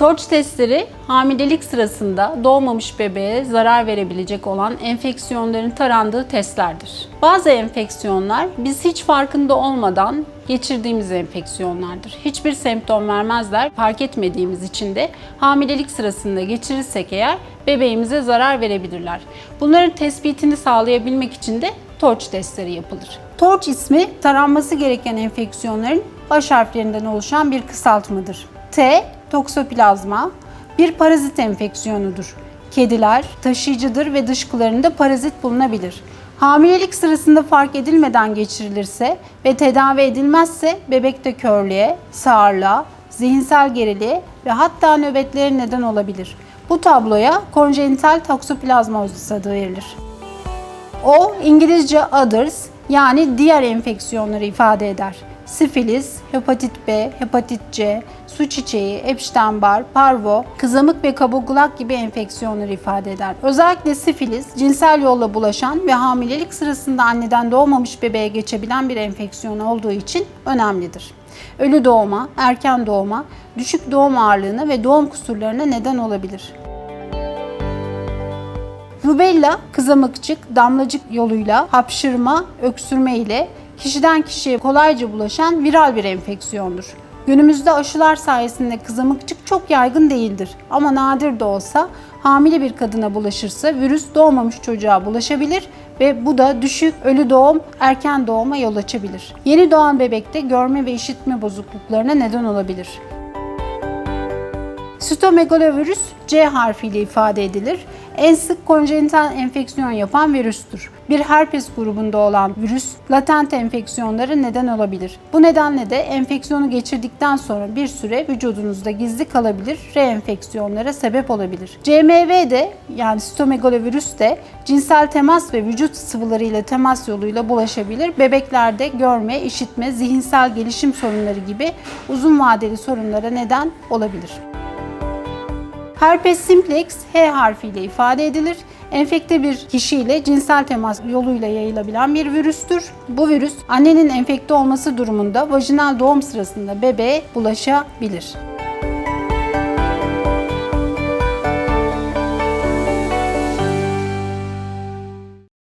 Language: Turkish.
Torç testleri hamilelik sırasında doğmamış bebeğe zarar verebilecek olan enfeksiyonların tarandığı testlerdir. Bazı enfeksiyonlar biz hiç farkında olmadan geçirdiğimiz enfeksiyonlardır. Hiçbir semptom vermezler. Fark etmediğimiz için de hamilelik sırasında geçirirsek eğer bebeğimize zarar verebilirler. Bunların tespitini sağlayabilmek için de torç testleri yapılır. Torç ismi taranması gereken enfeksiyonların baş harflerinden oluşan bir kısaltmadır. T, toksoplazma, bir parazit enfeksiyonudur. Kediler taşıyıcıdır ve dışkılarında parazit bulunabilir. Hamilelik sırasında fark edilmeden geçirilirse ve tedavi edilmezse bebekte körlüğe, sağırlığa, zihinsel geriliğe ve hatta nöbetlere neden olabilir. Bu tabloya konjenital toksoplazmozis adı verilir. O İngilizce others yani diğer enfeksiyonları ifade eder. Sifilis, hepatit B, hepatit C, su çiçeği, Epstein-Barr, parvo, kızamık ve kabukluak gibi enfeksiyonları ifade eder. Özellikle sifilis, cinsel yolla bulaşan ve hamilelik sırasında anneden doğmamış bebeğe geçebilen bir enfeksiyon olduğu için önemlidir. Ölü doğuma, erken doğuma, düşük doğum ağırlığına ve doğum kusurlarına neden olabilir. Rubella, kızamıkçık, damlacık yoluyla hapşırma, öksürme ile kişiden kişiye kolayca bulaşan viral bir enfeksiyondur. Günümüzde aşılar sayesinde kızamıkçık çok yaygın değildir ama nadir de olsa hamile bir kadına bulaşırsa virüs doğmamış çocuğa bulaşabilir ve bu da düşük ölü doğum, erken doğuma yol açabilir. Yeni doğan bebekte görme ve işitme bozukluklarına neden olabilir. Sitomegalovirüs C harfiyle ifade edilir. En sık konjenital enfeksiyon yapan virüstür. Bir herpes grubunda olan virüs latent enfeksiyonlara neden olabilir. Bu nedenle de enfeksiyonu geçirdikten sonra bir süre vücudunuzda gizli kalabilir, reenfeksiyonlara sebep olabilir. CMV de yani sitomegalovirüs de cinsel temas ve vücut sıvılarıyla temas yoluyla bulaşabilir. Bebeklerde görme, işitme, zihinsel gelişim sorunları gibi uzun vadeli sorunlara neden olabilir. Herpes simplex H harfiyle ifade edilir. Enfekte bir kişiyle cinsel temas yoluyla yayılabilen bir virüstür. Bu virüs annenin enfekte olması durumunda vajinal doğum sırasında bebeğe bulaşabilir.